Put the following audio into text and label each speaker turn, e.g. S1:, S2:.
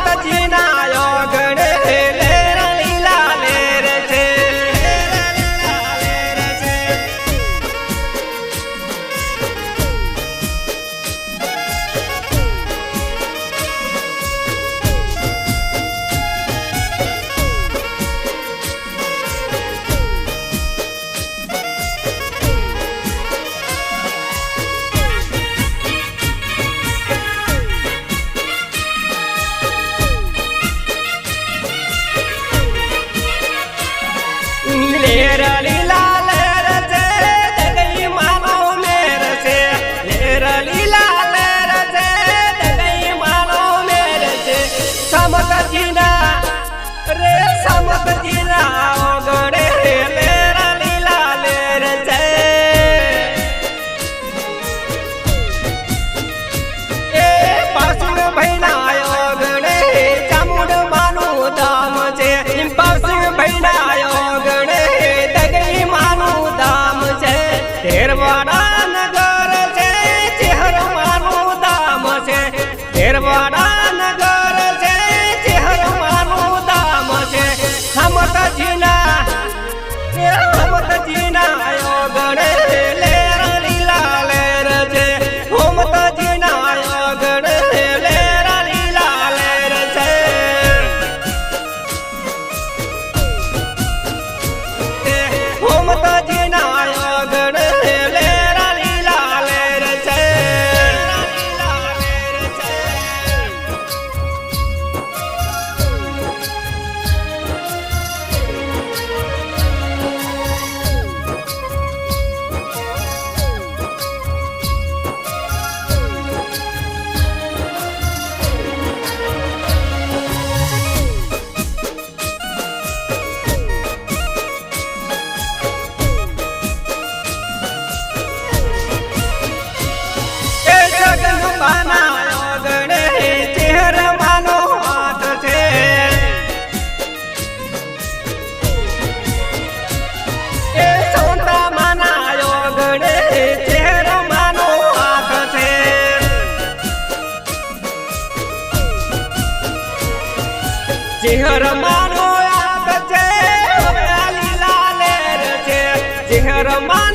S1: માતાજીના ತೀರ ರೇ ಸಮುದ್ರ ತೀರ જેહર માનો યાદ છે લીલા લેર છે જેહર માનો